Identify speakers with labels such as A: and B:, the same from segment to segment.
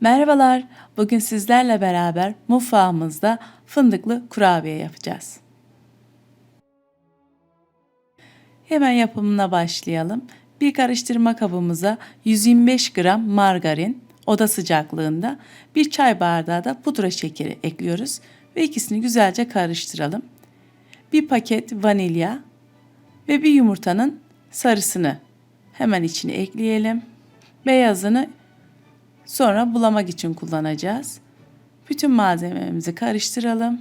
A: Merhabalar. Bugün sizlerle beraber mutfağımızda fındıklı kurabiye yapacağız. Hemen yapımına başlayalım. Bir karıştırma kabımıza 125 gram margarin oda sıcaklığında bir çay bardağı da pudra şekeri ekliyoruz ve ikisini güzelce karıştıralım. Bir paket vanilya ve bir yumurtanın sarısını hemen içine ekleyelim. Beyazını Sonra bulamak için kullanacağız. Bütün malzememizi karıştıralım.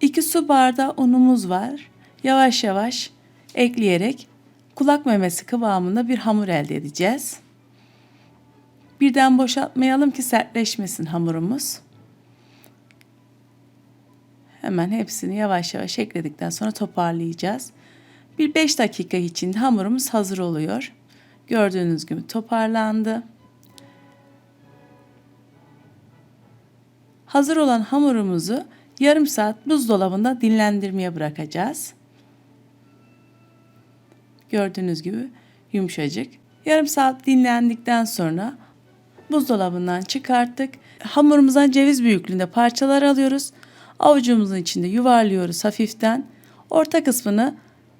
A: 2 su bardağı unumuz var. Yavaş yavaş ekleyerek kulak memesi kıvamında bir hamur elde edeceğiz. Birden boşaltmayalım ki sertleşmesin hamurumuz. Hemen hepsini yavaş yavaş ekledikten sonra toparlayacağız. Bir 5 dakika içinde hamurumuz hazır oluyor. Gördüğünüz gibi toparlandı. Hazır olan hamurumuzu yarım saat buzdolabında dinlendirmeye bırakacağız. Gördüğünüz gibi yumuşacık. Yarım saat dinlendikten sonra buzdolabından çıkarttık. Hamurumuzdan ceviz büyüklüğünde parçalar alıyoruz. Avucumuzun içinde yuvarlıyoruz hafiften. Orta kısmını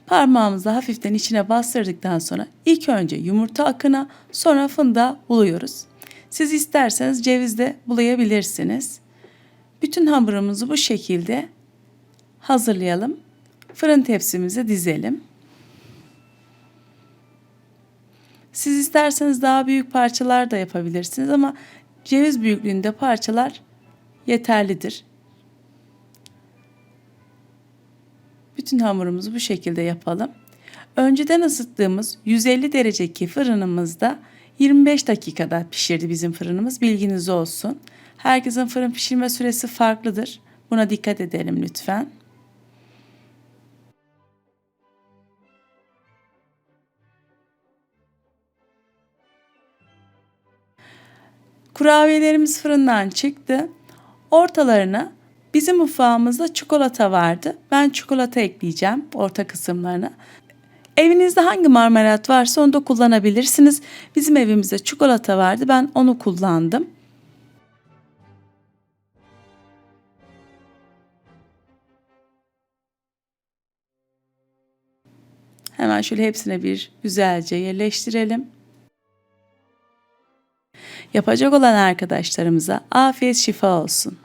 A: parmağımızla hafiften içine bastırdıktan sonra ilk önce yumurta akına sonra fındığa buluyoruz. Siz isterseniz ceviz de bulayabilirsiniz. Bütün hamurumuzu bu şekilde hazırlayalım. Fırın tepsimize dizelim. Siz isterseniz daha büyük parçalar da yapabilirsiniz ama ceviz büyüklüğünde parçalar yeterlidir. Bütün hamurumuzu bu şekilde yapalım. Önceden ısıttığımız 150 dereceki fırınımızda 25 dakikada pişirdi bizim fırınımız. Bilginiz olsun. Herkesin fırın pişirme süresi farklıdır. Buna dikkat edelim lütfen. Kurabiyelerimiz fırından çıktı. Ortalarına bizim mutfağımızda çikolata vardı. Ben çikolata ekleyeceğim orta kısımlarına. Evinizde hangi marmelat varsa onu da kullanabilirsiniz. Bizim evimizde çikolata vardı. Ben onu kullandım. Hemen şöyle hepsine bir güzelce yerleştirelim. Yapacak olan arkadaşlarımıza afiyet şifa olsun.